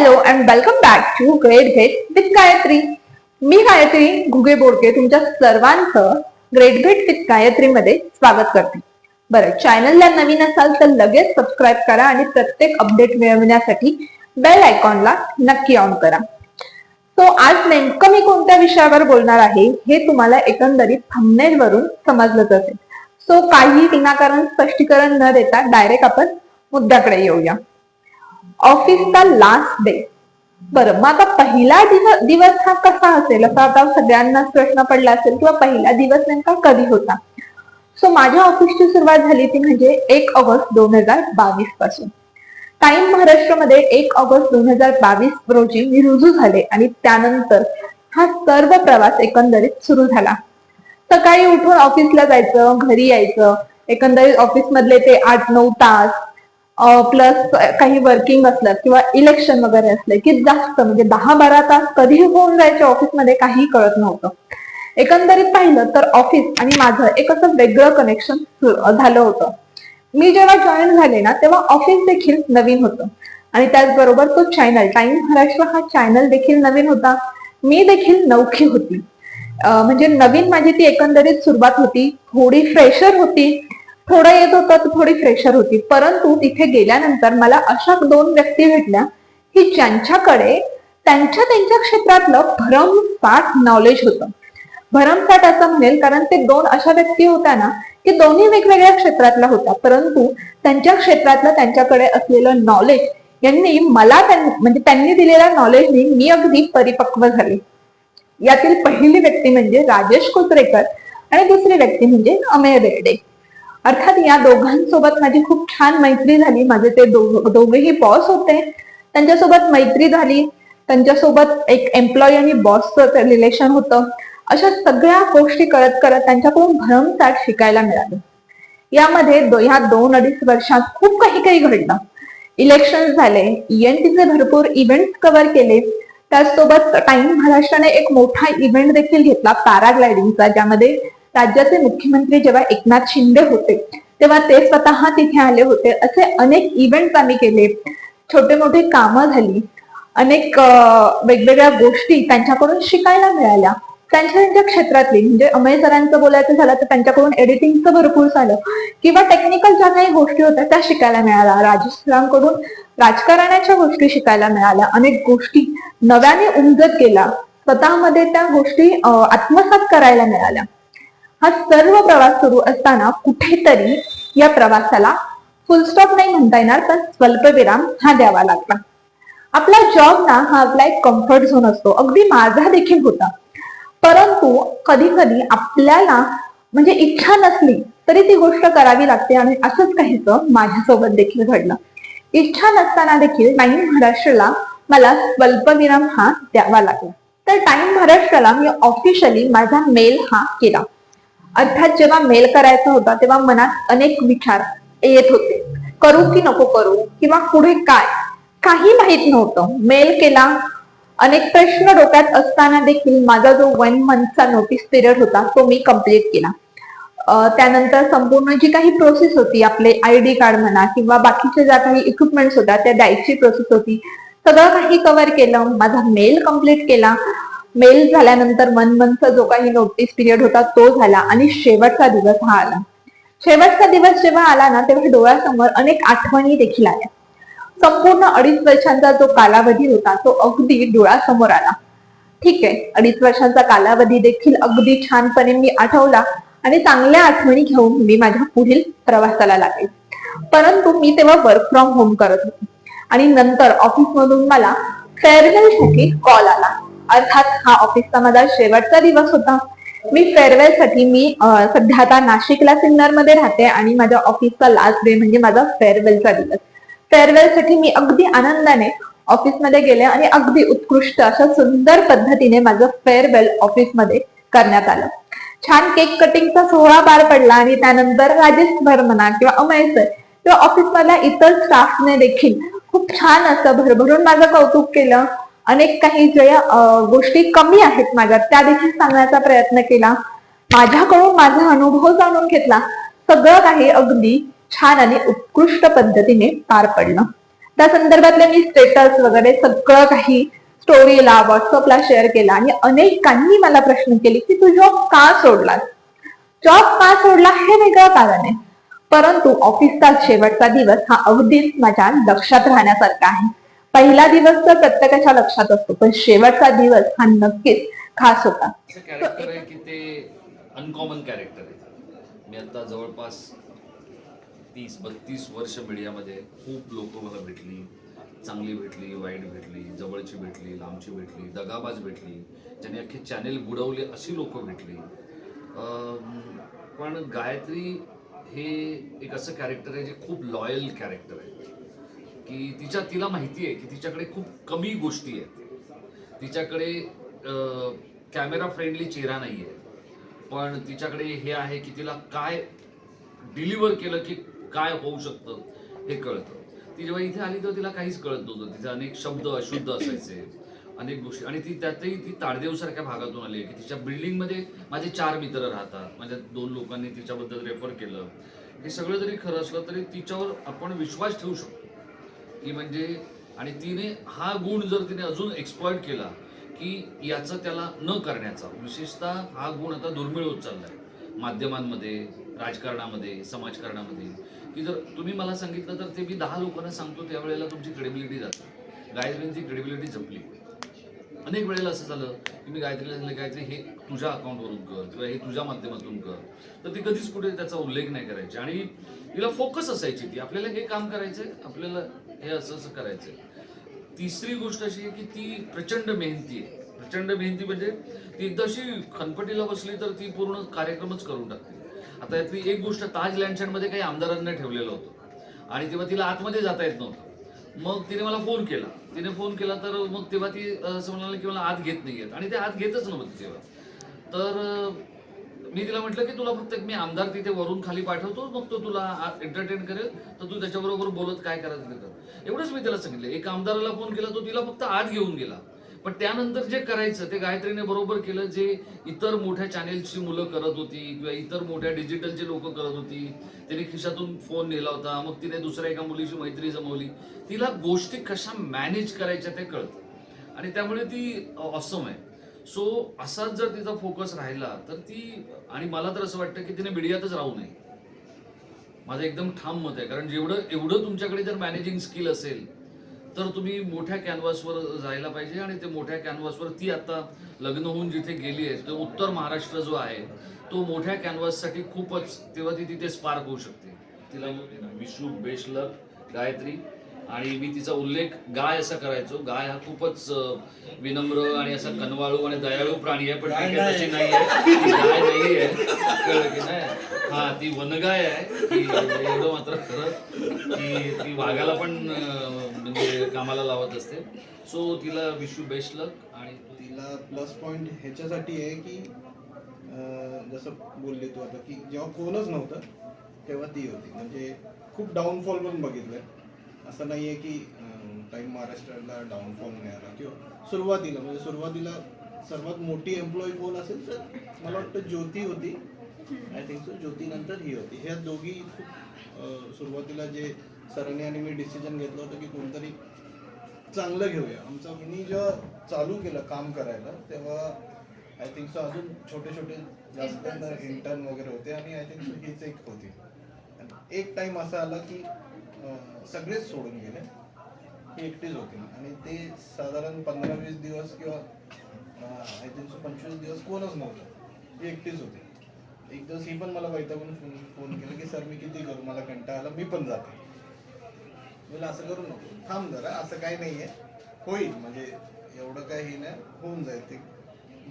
Hello and welcome back to great भेट with Gayatri मी गायत्री घुगे बोडके तुमच्या सर्वांचं ग्रेट भेट विथ गायत्रीमध्ये स्वागत करते. बरं चॅनलला नवीन असाल तर लगेच सबस्क्राईब करा आणि प्रत्येक अपडेट मिळवण्यासाठी बेल आयकॉनला नक्की ऑन करा. सो आज नेमकं मी कोणत्या विषयावर बोलणार आहे हे तुम्हाला एकंदरीत thumbnail वरून समजलंच असेल सो काही विनाकारण स्पष्टीकरण न देता डायरेक्ट आपण मुद्द्याकडे येऊया. ऑफिसचा लास्ट डे बरं मग आता पहिला दिवस हा कसा असेल? असा आता सगळ्यांनाच प्रश्न पडला असेल किंवा पहिला दिवस नेमका कधी होता? सो माझ्या ऑफिसची सुरुवात झाली ती म्हणजे एक ऑगस्ट दोन हजार बावीसपासून. टाइम महाराष्ट्रामध्ये एक ऑगस्ट दोन हजार बावीस रोजी मी रुजू झाले आणि त्यानंतर हा सर्व प्रवास एकंदरीत सुरू झाला. सकाळी उठून ऑफिसला जायचं घरी यायचं. एकंदरीत ऑफिस मधले ते आठ नऊ तास प्लस काही वर्किंग असलं किंवा इलेक्शन वगैरे असलं की जास्त म्हणजे दहा बारा तास कधी होऊन जायचे ऑफिसमध्ये काही कळत नव्हतं. एकंदरीत पाहिलं तर ऑफिस आणि माझं एक असं वेगळं कनेक्शन झालं होतं. मी जेव्हा जॉईन झाले ना तेव्हा ऑफिस देखील नवीन होतं. आणि त्याचबरोबर तो चॅनल टाइम महाराष्ट्र हा चॅनल देखील नवीन होता. मी देखील नौखी होती. म्हणजे नवीन माझी ती एकंदरीत सुरुवात होती. थोडी फ्रेशर होती. थोडं येत होतं तर थोडी फ्रेशर होती. परंतु तिथे गेल्यानंतर मला अशा दोन व्यक्ती भेटल्या की ज्यांच्याकडे त्यांच्या त्यांच्या क्षेत्रातलं भरमसाठ नॉलेज होतं. भरमसाठ असं म्हणेल कारण ते दोन अशा व्यक्ती होत्या ना की दोन्ही वेगवेगळ्या क्षेत्रातला होता परंतु त्यांच्या क्षेत्रातलं त्यांच्याकडे असलेलं नॉलेज यांनी मला त्यां- म्हणजे त्यांनी दिलेल्या नॉलेजनी मी अगदी परिपक्व झाले. यातील पहिली व्यक्ती म्हणजे राजेश कुत्रेकर आणि दुसरी व्यक्ती म्हणजे अमेय बेर्डे. अर्थात या दोघांसोबत माझी खूप छान मैत्री झाली. माझे ते दो दोघेही बॉस होते. त्यांच्यासोबत मैत्री झाली. त्यांच्यासोबत एक एम्प्लॉई आणि बॉसचं रिलेशन होतं. अशा सगळ्या गोष्टी करत करत त्यांच्याकडून भरमसाठ शिकायला मिळाले. यामध्ये दो- ह्या दोन अडीच वर्षात खूप काही काही घडलं. इलेक्शन झाले. ईएनटीचे भरपूर इव्हेंट कव्हर केले. त्याचसोबत टाइम महाराष्ट्राने एक मोठा इव्हेंट देखील घेतला पॅराग्लायडिंगचा ज्यामध्ये राज्याचे मुख्यमंत्री जेव्हा एकनाथ शिंदे होते तेव्हा ते स्वतः तिथे आले होते. असे अनेक इव्हेंट आम्ही केले. छोटे मोठे कामं झाली. अनेक वेगवेगळ्या गोष्टी त्यांच्याकडून शिकायला मिळाल्या. त्यांच्या त्यांच्या क्षेत्रातली म्हणजे अमय सरांचं बोलायचं झालं तर त्यांच्याकडून एडिटिंगचं भरपूर झालं. किंवा टेक्निकल ज्या काही गोष्टी होत्या त्या शिकायला मिळाल्या. राजेश सरांकडून राजकारणाच्या गोष्टी शिकायला मिळाल्या. अनेक गोष्टी नव्याने उमजत गेला स्वतःमध्ये त्या गोष्टी आत्मसात करायला मिळाल्या. हा सर्व प्रवास सुरू असताना कुठेतरी या प्रवासाला फुल स्टॉप नाही म्हणता येणार पण स्वल्पविराम हा द्यावा लागला. आपला जॉब ना हा आपला एक कम्फर्ट झोन असतो. अगदी माझा देखील होता. परंतु कधी कधी आपल्याला म्हणजे इच्छा नसली तरी ती गोष्ट करावी लागते आणि असंच काहीच माझ्यासोबत देखील घडलं. इच्छा नसताना देखील टाइम महाराष्ट्राला मला स्वल्पविराम हा द्यावा लागला. तर टाइम महाराष्ट्राला मी ऑफिशियली माझा मेल हा केला. अर्थात जेव्हा मेल करायचा होता तेव्हा मनात अनेक विचार येत होते. करू की नको करू किंवा पुढे काय? काही माहीत नव्हतं. मेल केला. अनेक प्रश्न डोक्यात असताना देखील माझा जो वन मंथचा नोटीस पिरियड होता तो मी कंप्लीट केला. त्यानंतर संपूर्ण जी काही प्रोसेस होती आपले आय डी कार्ड म्हणा किंवा बाकीच्या ज्या काही इक्विपमेंट्स होत्या त्या द्यायची प्रोसेस होती. सगळं काही कव्हर केलं. माझा मेल कंप्लीट केला. मेल झाल्यानंतर वन मंथचा जो काही नोटीस पिरियड होता तो झाला आणि शेवटचा दिवस हा आला. शेवटचा दिवस जेव्हा आला ना तेव्हा डोळ्यासमोर अनेक आठवणी देखील आल्या. संपूर्ण अडीच वर्षांचा जो कालावधी होता तो अगदी डोळ्यासमोर आला. ठीक आहे अडीच वर्षांचा कालावधी देखील अगदी छानपणे मी आठवला आणि चांगल्या आठवणी घेऊन मी माझ्या पुढील प्रवासाला लागले. परंतु मी तेव्हा वर्क फ्रॉम होम करत होते. आणि नंतर ऑफिसमधून मला फेअरवेलसाठी कॉल आला. अर्थात हा ऑफिसचा माझा शेवटचा दिवस होता. मी फेअरवेल साठी मी सध्या आता नाशिकला सिन्नरमध्ये राहते आणि माझ्या ऑफिसचा लास्ट डे म्हणजे माझा फेअरवेलचा दिवस. फेअरवेल साठी मी अगदी आनंदाने ऑफिसमध्ये गेले आणि अगदी उत्कृष्ट अशा सुंदर पद्धतीने माझं फेअरवेल ऑफिसमध्ये करण्यात आलं. छान केक कटिंगचा सोहळा पार पडला आणि त्यानंतर राजेश भर म्हणा किंवा अमय सर किंवा ऑफिसमधल्या इतर स्टाफने देखील खूप छान असं भरभरून माझं कौतुक केलं. अनेक काही ज्या गोष्टी कमी आहेत माझ्या त्या देखील सांगण्याचा प्रयत्न केला. माझ्याकडून माझा अनुभव जाणून घेतला. सगळं काही अगदी छान आणि उत्कृष्ट पद्धतीने पार पडलं. त्या संदर्भातले मी स्टेटस वगैरे सगळं काही स्टोरीला व्हॉट्सअपला शेअर केला आणि अनेकांनी मला प्रश्न केले की तू जॉब का सोडलास? जॉब का सोडला हे वेगळं कारण आहे. परंतु ऑफिसचा शेवटचा दिवस हा अगदीच माझ्या लक्षात राहण्यासारखा आहे. पहिला दिवस तर प्रत्येकाच्या लक्षात असतो पण शेवटचा दिवस हा नक्कीच खास होता. कॅरेक्टर आहे की ते अनकॉमन कॅरेक्टर आहे. मी आता जवळपास तीस बत्तीस वर्ष मीडियामध्ये खूप लोक मला भेटली चांगली भेटली वाईट भेटली जवळची भेटली लांबची भेटली दगाबाज भेटली ज्यांनी अख्खे चॅनेल बुडवले अशी लोक भेटली. पण गायत्री हे एक असं कॅरेक्टर आहे जे खूप लॉयल कॅरेक्टर आहे. की तिच्या तिला माहिती आहे की तिच्याकडे खूप कमी गोष्टी आहेत. तिच्याकडे कॅमेरा फ्रेंडली चेहरा नाही आहे पण तिच्याकडे हे आहे की तिला काय डिलिव्हर केलं की काय होऊ शकतं हे कळतं. ती जेव्हा इथे आली तेव्हा तिला काहीच कळत नव्हतं. तिचे अनेक शब्द अशुद्ध असायचे अनेक गोष्टी. आणि ती त्यातही ती ताडदेवसारख्या भागातून आली आहे की तिच्या बिल्डिंगमध्ये माझे चार मित्र राहतात. माझ्या दोन लोकांनी तिच्याबद्दल रेफर केलं. हे सगळं जरी खरं असलं तरी तिच्यावर आपण विश्वास ठेवू शकतो. की म्हणजे आणि तिने हा गुण जर तिने अजून एक्सप्लॉइट केला की याचं त्याला न करण्याचा विशेषतः हा गुण आता दुर्मिळ होत चाललाय. माध्यमांमध्ये राजकारणामध्ये समाजकारणामध्ये. की जर तुम्ही मला सांगितलं तर ते मी दहा लोकांना सांगतो त्यावेळेला तुमची क्रेडिबिलिटी जाते. गायत्रींची क्रेडिबिलिटी जपली. अनेक वेळेला असं झालं की मी गायत्रीला सांगितलं गायत्री हे तुझ्या अकाउंटवरून कर किंवा हे तुझ्या माध्यमातून कर. तर ती कधीच कुठे त्याचा उल्लेख नाही करायची. आणि तिला फोकस असायची ती. आपल्याला हे काम करायचं आपल्याला हे असं असं करायचंय. तिसरी गोष्ट अशी आहे की ती प्रचंड मेहनती आहे. प्रचंड मेहनती म्हणजे ती एकदा अशी खनपटीला बसली तर ती पूर्ण कार्यक्रमच करून टाकते. आता यातली एक गोष्ट ताज लँडशॅनमध्ये काही आमदारांना ठेवलेलं होतं. आणि तेव्हा तिला आतमध्ये जाता येत नव्हतं. मग तिने मला फोन केला. तिने फोन केला तर मग तेव्हा ती असं म्हणाली की मला आत घेत नाही आहेत आणि ते आत घेतच नव्हतं तेव्हा. तर मी तिला म्हटलं की तुला फक्त एक मी आमदार तिथे वरून खाली पाठवतो मग तो तुला एंटरटेन करेल तर तू त्याच्याबरोबर बोलत काय करायचं कर. एवढंच मी त्याला सांगितलं. एक आमदाराला फोन केला तो तिला फक्त आत घेऊन गेला. पण त्यानंतर जे करायचं ते गायत्रीने बरोबर केलं जे इतर मोठ्या चॅनेलची मुलं करत होती किंवा इतर मोठ्या डिजिटलचे लोक करत होती तिने खिशातून फोन नेला होता मग तिने दुसऱ्या एका मुलीशी मैत्री जमवली. तिला गोष्टी कशा मॅनेज करायच्या ते कळतं. आणि त्यामुळे ती ऑसम आहे. सो असाच जर तिचा फोकस राहिला तर ती आणि मला तर असं वाटतं की तिने मीडियातच राहू नये. माझं एकदम ठाम मत आहे. कारण जेवढं एवढं तुमच्याकडे जर मॅनेजिंग स्किल असेल तर तुम्ही मोठ्या कॅनव्हासवर जायला पाहिजे आणि ते मोठ्या कॅनव्हासवर ती आता लग्न होऊन जिथे गेली आहे तो उत्तर महाराष्ट्र जो आहे तो मोठ्या कॅनव्हाससाठी खूपच तेव्हा ती तिथे स्पार्क होऊ शकते. तिला विशू बेशलक गायत्री. आणि मी तिचा उल्लेख गाय असा करायचो. गाय हा खूपच विनम्र आणि असा कनवाळू आणि दयाळू प्राणी आहे पण ती काही तशी नाही. आहे ती गाय नाही आहे कळलं की नाही? हा ती वनगाय आहे. की एवढं मात्र खरं की ती वाघाला पण म्हणजे कामाला लावत असते. सो तिला विशू बेस्ट लक आणि तिला प्लस पॉइंट ह्याच्यासाठी आहे की जसं बोलले तू आता की जेव्हा कोणच नव्हतं तेव्हा ती होती. म्हणजे खूप डाऊनफॉल पण बघितलंय. असं नाही आहे की टाईम महाराष्ट्राला डाऊनफॉल नाही आला किंवा सुरुवातीला म्हणजे सुरुवातीला सर्वात मोठी एम्प्लॉई कोण असेल तर मला वाटतं ज्योती होती. आय थिंक सो ज्योती नंतर ही होती. ह्या दोघी खूप सुरुवातीला जे सरांनी आणि मी डिसिजन घेतलं होतं की कोणतरी चांगलं घेऊया. आमचं मी जेव्हा चालू केलं काम करायला तेव्हा आय थिंक सो अजून छोटे छोटे जास्त इंटर्न वगैरे होते आणि आय थिंक सो हीच एक होती. एक टाइम असा आला की सगळेच सोडून गेले. ही एकटीच होती. आणि ते साधारण पंधरा वीस दिवस किंवा आय थिंक पंचवीस दिवस कोणच नव्हतं. ही एकटीच होती. एक दिवस ही पण मला वैतागून फोन फोन केला की सर मी किती करू? मला कंटाळा आला मी पण जाते. मला असं करू नको. थांब जरा. असं काही आहे होईल. म्हणजे एवढं काही नाही. होऊन जाईल. ते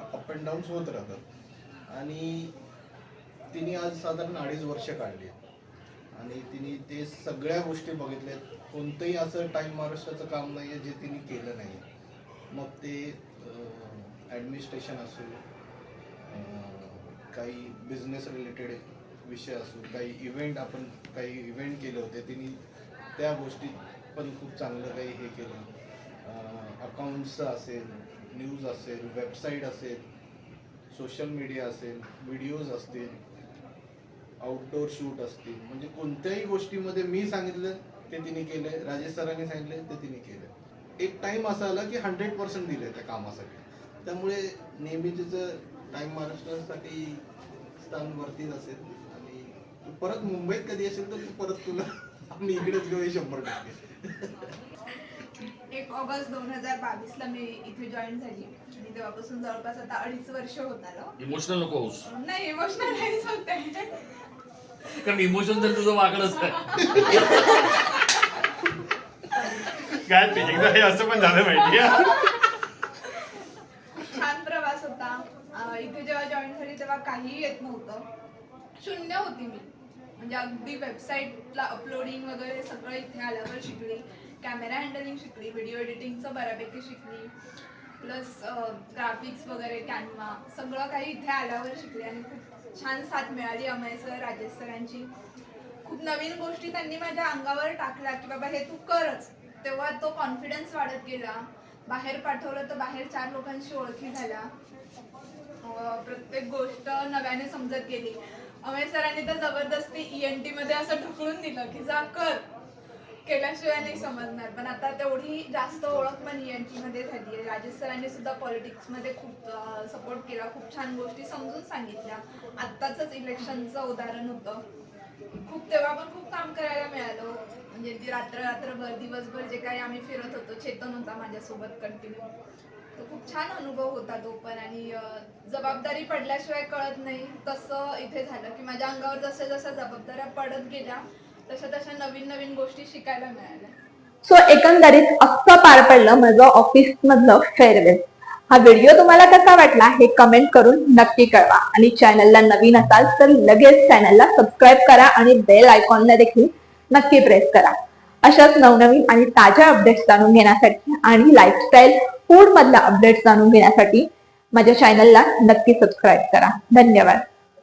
अप अँड डाऊन्स होत राहतात. आणि तिने आज साधारण अडीच वर्ष काढली आहेत. आणि तिने ते सगळ्या गोष्टी बघितल्यात. कोणतंही असं टाईम महाराष्ट्राचं काम नाही आहे जे तिने केलं नाही मग ते ॲडमिनिस्ट्रेशन असो काही बिझनेस रिलेटेड विषय असो काही इव्हेंट आपण काही इव्हेंट केले होते तिने त्या गोष्टीत पण खूप चांगलं काही हे केलं. अकाउंट्सचं असेल न्यूज असेल वेबसाईट असेल सोशल मीडिया असेल व्हिडिओज असतील. आउटडोर शूट असतील. म्हणजे कोणत्याही गोष्टीमध्ये मी सांगितलं ते तिने केले. राजेश सरांनी सांगितले ते तिने केले. एक टाइम असा आला की हंड्रेड पर्सेंट दिले त्या कामासाठी. त्यामुळे नेहमी तिचं टाइम महाराष्ट्रासाठी स्थान वरतीच असेल. आणि तू परत मुंबईत कधी असेल तर तू परत तुला आम्ही इकडेच घेऊ हे शंभर टक्के. एक ऑगस्ट दोन हजार बावीस ला मी इथे जॉईन झाली. आणि तेव्हापासून जवळपास आता अडीच वर्ष होत आलं. इमोशनल नको नाही इमोशनल नाहीच होते. कारण इमोशन तर तुझं वाकडच आहे. काय ते एकदा हे असं पण झालं माहितीये छान प्रवास होता. अं, इथे जेव्हा जॉईन झाली तेव्हा काहीही येत नव्हतं. शून्य होती मी. म्हणजे अगदी वेबसाईटला अपलोडिंग वगैरे सगळं इथे आल्यावर शिकली. कॅमेरा हँडलिंग शिकली व्हिडिओ एडिटिंगचं बऱ्यापैकी शिकली. प्लस ग्राफिक्स वगैरे कॅनवा सगळं काही इथे आल्यावर शिकले आणि खूप छान साथ मिळाली अमय सर राजेश सरांची. खूप नवीन गोष्टी त्यांनी माझ्या अंगावर टाकल्या की बाबा हे तू करच. तेव्हा तो कॉन्फिडन्स वाढत गेला. बाहेर पाठवलं तर बाहेर चार लोकांशी ओळखी झाल्या. प्रत्येक गोष्ट नव्याने समजत गेली. अमय सरांनी तर जबरदस्ती ई एनमध्ये असं ढकलून दिलं की जा कर. केल्याशिवाय नाही समजणार. पण आता तेवढी जास्त ओळख पण ENT मध्ये झाली आहे राजेश सरांनी सुद्धा पॉलिटिक्समध्ये खूप सपोर्ट केला. खूप छान गोष्टी समजून सांगितल्या. आत्ताच इलेक्शनचं उदाहरण होतं. खूप तेव्हा पण खूप काम करायला मिळालं. म्हणजे ती रात्र रात्रभर दिवसभर जे काही आम्ही फिरत होतो चेतन होता माझ्यासोबत कंटिन्यू तो खूप छान अनुभव होता तो पण. आणि जबाबदारी पडल्याशिवाय कळत नाही. तसं इथे झालं की माझ्या अंगावर जशा जशा जबाबदाऱ्या पडत गेल्या तशा तशा नवीन नवीन गोष्टी शिकायला मिळाल्या. सो एकंदरीत अख्खं पार पडलं माझं ऑफिस मधलं फेअरवेल हा व्हिडिओ तुम्हाला कसा वाटला हे कमेंट करून नक्की कळवा. आणि चॅनलला नवीन असाल तर लगेच चॅनलला सबस्क्राईब करा आणि बेल आयकॉनला देखील नक्की प्रेस करा. अशाच नवनवीन आणि ताज्या अपडेट्स जाणून घेण्यासाठी आणि लाईफस्टाईल फूड मधला अपडेट्स जाणून घेण्यासाठी माझ्या चॅनलला नक्की सबस्क्राईब करा. धन्यवाद.